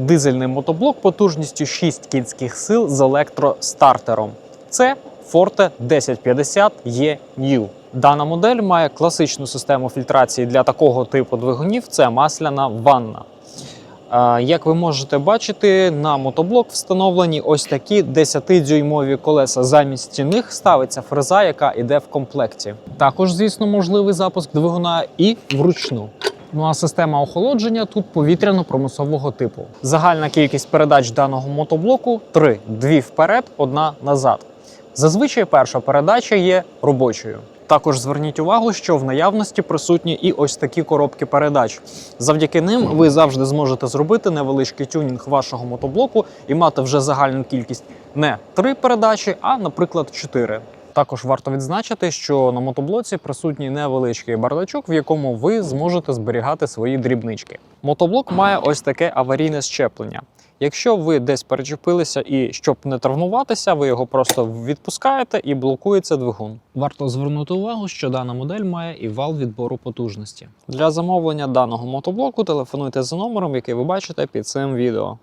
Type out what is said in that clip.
Дизельний мотоблок потужністю 6 кінських сил з електростартером. Це Forte 1050 E New. Дана модель має класичну систему фільтрації для такого типу двигунів. Це масляна ванна. Е, Як ви можете бачити, на мотоблок встановлені ось такі 10-дюймові колеса. Замість них ставиться фреза, яка йде в комплекті. Також, звісно, можливий запуск двигуна і вручну. Ну а система охолодження тут повітряно-промислового типу. Загальна кількість передач даного мотоблоку три: дві вперед, одна назад. Зазвичай перша передача є робочою. Також зверніть увагу, що в наявності присутні і ось такі коробки передач. Завдяки ним ви завжди зможете зробити невеличкий тюнінг вашого мотоблоку і мати вже загальну кількість не три передачі, а, наприклад, чотири. Також варто відзначити, що на мотоблоці присутній невеличкий бардачок, в якому ви зможете зберігати свої дрібнички. Мотоблок має ось таке аварійне щеплення. Якщо ви десь перечепилися і щоб не травмуватися, ви його просто відпускаєте і блокується двигун. Варто звернути увагу, що дана модель має і вал відбору потужності. Для замовлення даного мотоблоку телефонуйте за номером, який ви бачите під цим відео.